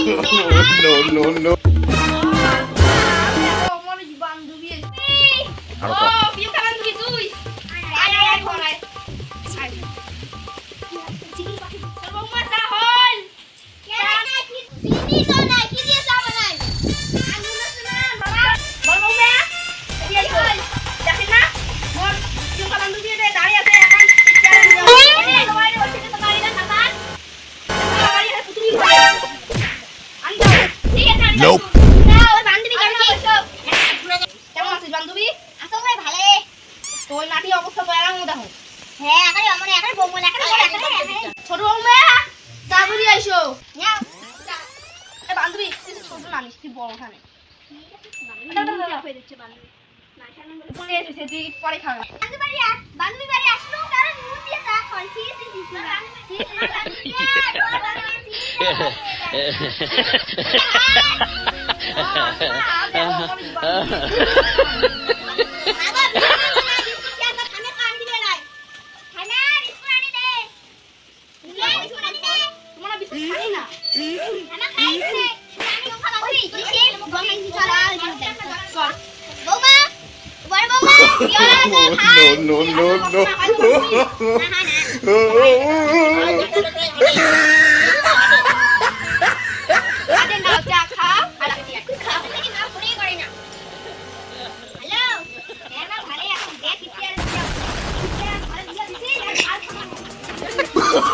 no, no. আমার বান্ধবী তুই Nope. ছোট বান্ধবী তুই ছোট নানিস তুই বড় ওখানে পরে খাবে বান্ধবী বাড়ি আসলো কারণ মুখ দিয়ে চা খাওয়াই ঠিক আছে no, no, no. চুপ